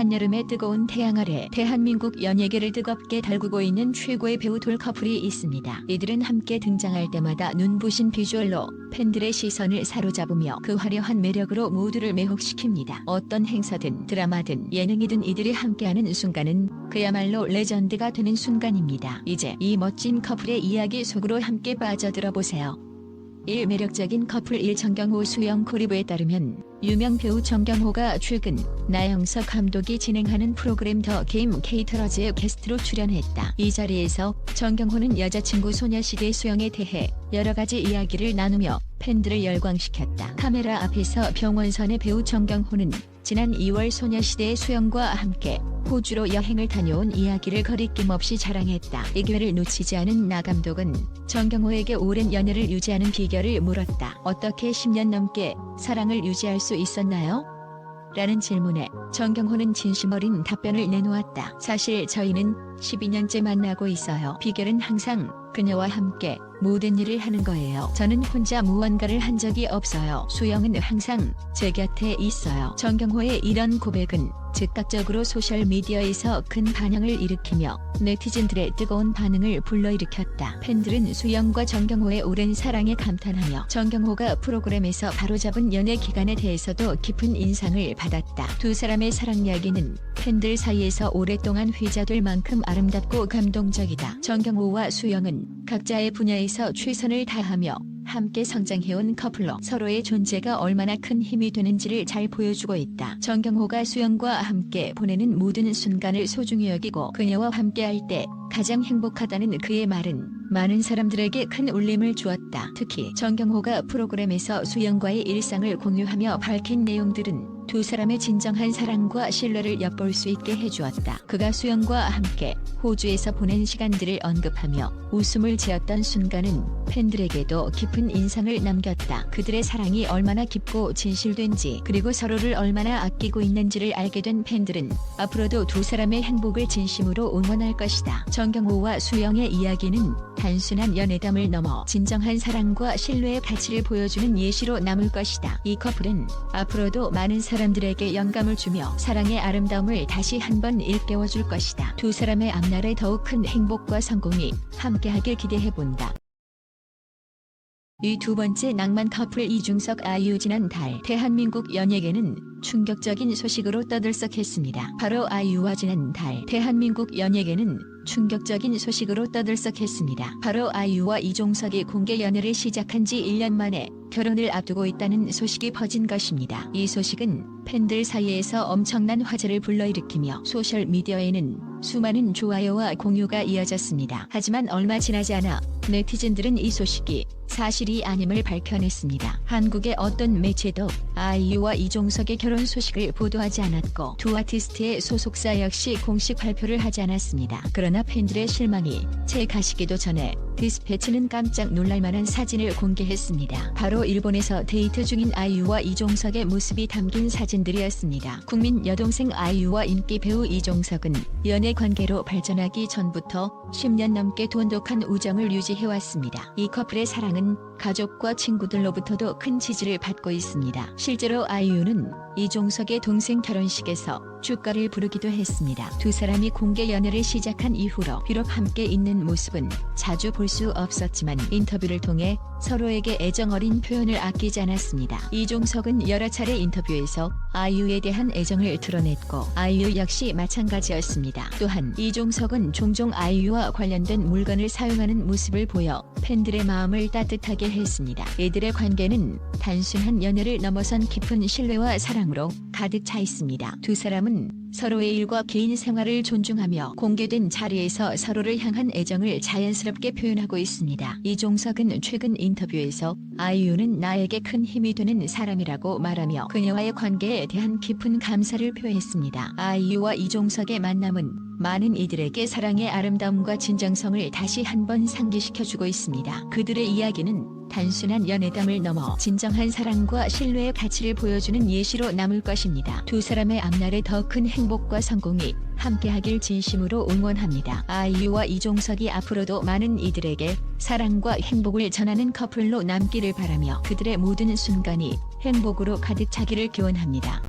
한여름의 뜨거운 태양 아래 대한민국 연예계를 뜨겁게 달구고 있는 최고의 배우 돌 커플이 있습니다. 이들은 함께 등장할 때마다 눈부신 비주얼로 팬들의 시선을 사로잡으며 그 화려한 매력으로 모두를 매혹시킵니다. 어떤 행사든 드라마든 예능이든 이들이 함께하는 순간은 그야말로 레전드가 되는 순간입니다. 이제 이 멋진 커플의 이야기 속으로 함께 빠져들어 보세요. 1. 매력적인 커플 1. 정경호 수영 코리브에 따르면 유명 배우 정경호가 최근 나영석 감독이 진행하는 프로그램 더 게임 케이터러즈에 게스트로 출연했다. 이 자리에서 정경호는 여자친구 소녀시대 수영에 대해 여러 가지 이야기를 나누며 팬들을 열광시켰다. 카메라 앞에서 병원선의 배우 정경호는 지난 2월 소녀시대의 수영과 함께 호주로 여행을 다녀온 이야기를 거리낌 없이 자랑했다. 이 기회를 놓치지 않은 나 감독은 정경호에게 오랜 연애를 유지하는 비결을 물었다. 어떻게 10년 넘게 사랑을 유지할 수 있었나요? 라는 질문에 정경호는 진심 어린 답변을 내놓았다. 사실 저희는 12년째 만나고 있어요. 비결은 항상 그녀와 함께 모든 일을 하는 거예요. 저는 혼자 무언가를 한 적이 없어요. 수영은 항상 제 곁에 있어요. 정경호의 이런 고백은 즉각적으로 소셜미디어에서 큰 반향을 일으키며 네티즌들의 뜨거운 반응을 불러일으켰다. 팬들은 수영과 정경호의 오랜 사랑에 감탄하며 정경호가 프로그램에서 바로잡은 연애 기간에 대해서도 깊은 인상을 받았다. 두 사람의 사랑 이야기는 팬들 사이에서 오랫동안 회자될 만큼 아름답고 감동적이다. 정경호와 수영은 각자의 분야에서 최선을 다하며 함께 성장해온 커플로 서로의 존재가 얼마나 큰 힘이 되는지를 잘 보여주고 있다. 정경호가 수영과 함께 보내는 모든 순간을 소중히 여기고 그녀와 함께할 때 가장 행복하다는 그의 말은 많은 사람들에게 큰 울림을 주었다. 특히 정경호가 프로그램에서 수영과의 일상을 공유하며 밝힌 내용들은 두 사람의 진정한 사랑과 신뢰를 엿볼 수 있게 해주었다. 그가 수영과 함께 호주에서 보낸 시간들을 언급하며 웃음을 지었던 순간은 팬들에게도 깊은 인상을 남겼다. 그들의 사랑이 얼마나 깊고 진실된지 그리고 서로를 얼마나 아끼고 있는지를 알게 된 팬들은 앞으로도 두 사람의 행복을 진심으로 응원할 것이다. 정경호와 수영의 이야기는 단순한 연애담을 넘어 진정한 사랑과 신뢰의 가치를 보여주는 예시로 남을 것이다. 이 커플은 앞으로도 많은 사 람들에게 영감을 주며 사랑의 아름다움을 다시 한번 일깨워 줄 것이다. 두 사람의 앞날에 더욱 큰 행복과 성공이 함께하길 기대해 본다. 이 두 번째 낭만 커플 이중석 아이유 지난 달 대한민국 연예계는 충격적인 소식으로 떠들썩했습니다. 바로 아이유와 지난 달 대한민국 연예계는 충격적인 소식으로 떠들썩했습니다. 바로 아이유와 이종석이 공개 연애를 시작한 지 1년 만에 결혼을 앞두고 있다는 소식이 퍼진 것입니다. 이 소식은 팬들 사이에서 엄청난 화제를 불러일으키며 소셜미디어에는 수많은 좋아요와 공유가 이어졌습니다. 하지만 얼마 지나지 않아 네티즌들은 이 소식이 사실이 아님을 밝혀냈습니다. 한국의 어떤 매체도 아이유와 이종석의 결혼 소식을 보도하지 않았고 두 아티스트의 소속사 역시 공식 발표를 하지 않았습니다. 그러나 팬들의 실망이 채 가시기도 전에 디스패치는 깜짝 놀랄만한 사진을 공개했습니다. 바로 일본에서 데이트 중인 아이유와 이종석의 모습이 담긴 사진들이었습니다. 국민 여동생 아이유와 인기 배우 이종석은 연애 관계로 발전하기 전부터 10년 넘게 돈독한 우정을 유지해왔습니다. 이 커플의 사랑은 가족과 친구들로부터도 큰 지지를 받고 있습니다. 실제로 아이유는 이종석의 동생 결혼식에서 축가를 부르기도 했습니다. 두 사람이 공개 연애를 시작한 이후로 비록 함께 있는 모습은 자주 볼 수 없었지만 인터뷰를 통해 서로에게 애정 어린 표현을 아끼지 않았습니다. 이종석은 여러 차례 인터뷰에서 아이유에 대한 애정을 드러냈고 아이유 역시 마찬가지였습니다. 또한 이종석은 종종 아이유와 관련된 물건을 사용하는 모습을 보여 팬들의 마음을 따뜻하게 했습니다. 이들의 관계는 단순한 연애를 넘어선 깊은 신뢰와 사랑으로 가득 차 있습니다. 두 사람은 서로의 일과 개인 생활을 존중하며 공개된 자리에서 서로를 향한 애정을 자연스럽게 표현하고 있습니다. 이종석은 최근 인터뷰에서 아이유는 나에게 큰 힘이 되는 사람이라고 말하며 그녀와의 관계에 대한 깊은 감사를 표했습니다. 아이유와 이종석의 만남은 많은 이들에게 사랑의 아름다움과 진정성을 다시 한번 상기시켜주고 있습니다. 그들의 이야기는 단순한 연애담을 넘어 진정한 사랑과 신뢰의 가치를 보여주는 예시로 남을 것입니다. 두 사람의 앞날에 더 큰 행복과 성공이 함께하길 진심으로 응원합니다. 아이유와 이종석이 앞으로도 많은 이들에게 사랑과 행복을 전하는 커플로 남기를 바라며 그들의 모든 순간이 행복으로 가득 차기를 기원합니다.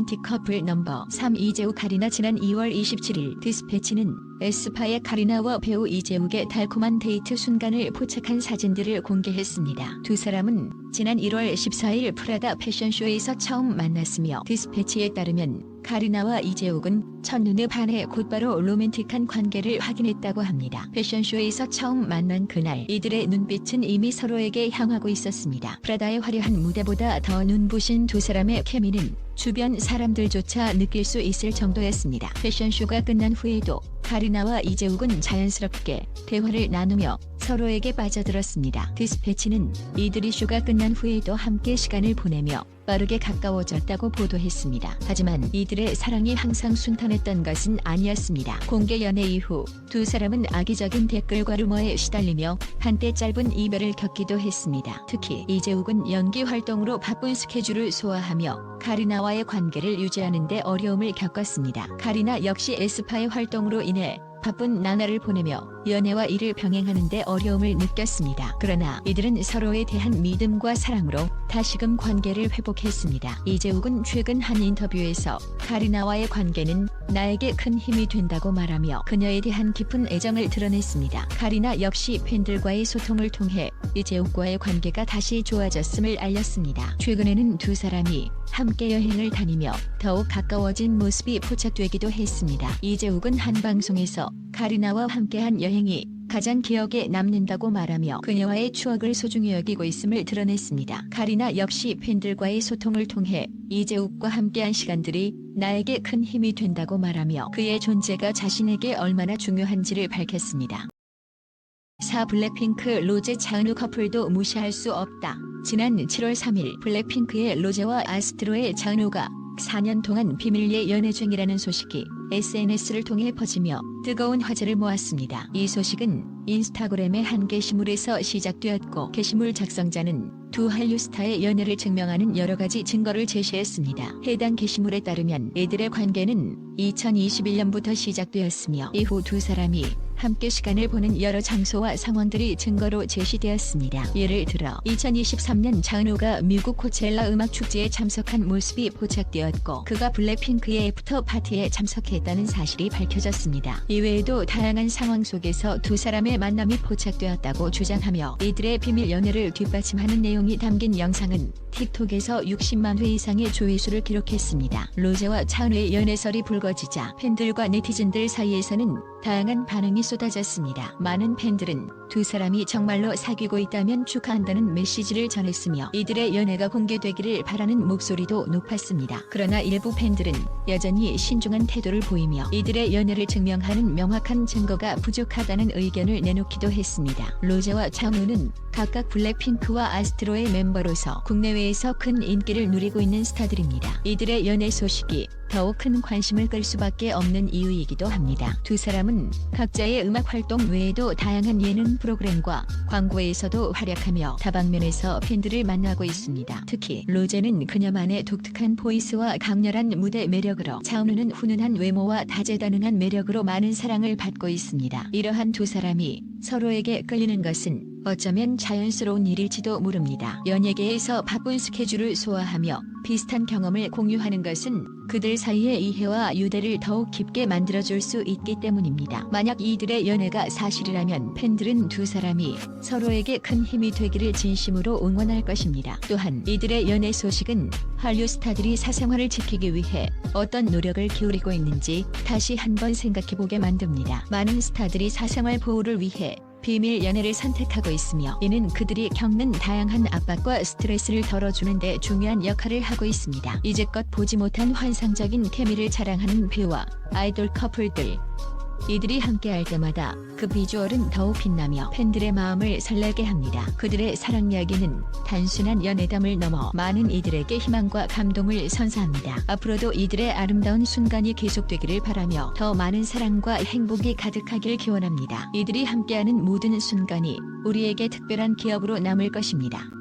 로맨틱 커플 넘버 3 이재욱 카리나 지난 2월 27일 디스패치는 에스파의 카리나와 배우 이재욱의 달콤한 데이트 순간을 포착한 사진들을 공개했습니다. 두 사람은 지난 1월 14일 프라다 패션쇼에서 처음 만났으며 디스패치에 따르면 카리나와 이재욱은 첫눈에 반해 곧바로 로맨틱한 관계를 확인했다고 합니다. 패션쇼에서 처음 만난 그날 이들의 눈빛은 이미 서로에게 향하고 있었습니다. 프라다의 화려한 무대보다 더 눈부신 두 사람의 케미는 주변 사람들조차 느낄 수 있을 정도였습니다. 패션쇼가 끝난 후에도 카리나와 이재욱은 자연스럽게 대화를 나누며 서로에게 빠져들었습니다. 디스패치는 이들이 쇼가 끝난 후에도 함께 시간을 보내며 빠르게 가까워졌다고 보도했습니다. 하지만 이들의 사랑이 항상 순탄했던 것은 아니었습니다. 공개 연애 이후 두 사람은 악의적인 댓글과 루머에 시달리며 한때 짧은 이별을 겪기도 했습니다. 특히 이재욱은 연기 활동으로 바쁜 스케줄을 소화하며 카리나와의 관계를 유지하는 데 어려움을 겪었습니다. 카리나 역시 에스파의 활동으로 인해 바쁜 나날을 보내며 연애와 일을 병행하는 데 어려움을 느꼈습니다. 그러나 이들은 서로에 대한 믿음과 사랑으로 다시금 관계를 회복했습니다. 이재욱은 최근 한 인터뷰에서 카리나와의 관계는 나에게 큰 힘이 된다고 말하며 그녀에 대한 깊은 애정을 드러냈습니다. 카리나 역시 팬들과의 소통을 통해 이재욱과의 관계가 다시 좋아졌음을 알렸습니다. 최근에는 두 사람이 함께 여행을 다니며 더욱 가까워진 모습이 포착되기도 했습니다. 이재욱은 한 방송에서 카리나와 함께한 여행이 가장 기억에 남는다고 말하며 그녀와의 추억을 소중히 여기고 있음을 드러냈습니다. 카리나 역시 팬들과의 소통을 통해 이재욱과 함께한 시간들이 나에게 큰 힘이 된다고 말하며 그의 존재가 자신에게 얼마나 중요한지를 밝혔습니다. 4 블랙핑크 로제 차은우 커플도 무시할 수 없다. 지난 7월 3일 블랙핑크의 로제와 아스트로의 차은우가 4년 동안 비밀리에 연애 중이라는 소식이 SNS를 통해 퍼지며 뜨거운 화제를 모았습니다. 이 소식은 인스타그램의 한 게시물에서 시작되었고 게시물 작성자는 두 한류 스타의 연애를 증명하는 여러 가지 증거를 제시했습니다. 해당 게시물에 따르면 이들의 관계는 2021년부터 시작되었으며 이후 두 사람이 함께 시간을 보는 여러 장소와 상황들이 증거로 제시되었습니다. 예를 들어 2023년 자은호가 미국 코첼라 음악 축제에 참석한 모습이 포착되었고 그가 블랙핑크의 애프터 파티에 참석했다는 사실이 밝혀졌습니다. 이외에도 다양한 상황 속에서 두 사람의 만남이 포착되었다고 주장하며 이들의 비밀 연애를 뒷받침하는 내용이 담긴 영상은 틱톡에서 60만 회 이상의 조회수를 기록했습니다. 로제와 차은우의 연애설이 불거지자 팬들과 네티즌들 사이에서는 다양한 반응이 쏟아졌습니다. 많은 팬들은 두 사람이 정말로 사귀고 있다면 축하한다는 메시지를 전했으며 이들의 연애가 공개되기를 바라는 목소리도 높았습니다. 그러나 일부 팬들은 여전히 신중한 태도를 보이며 이들의 연애를 증명하는 명확한 증거가 부족하다는 의견을 내놓기도 했습니다. 로제와 차은우는 각각 블랙핑크와 아스트로의 멤버로서 국내외에서 큰 인기를 누리고 있는 스타들입니다. 이들의 연애 소식이 더욱 큰 관심을 끌 수밖에 없는 이유이기도 합니다. 두 사람은 각자의 음악 활동 외에도 다양한 예능 프로그램과 광고에서도 활약하며 다방면에서 팬들을 만나고 있습니다. 특히 로제는 그녀만의 독특한 보이스와 강렬한 무대 매력으로 차은우는 훈훈한 외모와 다재다능한 매력으로 많은 사랑을 받고 있습니다. 이러한 두 사람이 서로에게 끌리는 것은 어쩌면 자연스러운 일일지도 모릅니다. 연예계에서 바쁜 스케줄을 소화하며 비슷한 경험을 공유하는 것은 그들 사이의 이해와 유대를 더욱 깊게 만들어줄 수 있기 때문입니다. 만약 이들의 연애가 사실이라면 팬들은 두 사람이 서로에게 큰 힘이 되기를 진심으로 응원할 것입니다. 또한 이들의 연애 소식은 한류 스타들이 사생활을 지키기 위해 어떤 노력을 기울이고 있는지 다시 한번 생각해보게 만듭니다. 많은 스타들이 사생활 보호를 위해 비밀 연애를 선택하고 있으며 이는 그들이 겪는 다양한 압박과 스트레스를 덜어주는 데 중요한 역할을 하고 있습니다. 이제껏 보지 못한 환상적인 케미를 자랑하는 배우와 아이돌 커플들 이들이 함께할 때마다 그 비주얼은 더욱 빛나며 팬들의 마음을 설레게 합니다. 그들의 사랑 이야기는 단순한 연애담을 넘어 많은 이들에게 희망과 감동을 선사합니다. 앞으로도 이들의 아름다운 순간이 계속되기를 바라며 더 많은 사랑과 행복이 가득하길 기원합니다. 이들이 함께하는 모든 순간이 우리에게 특별한 기억으로 남을 것입니다.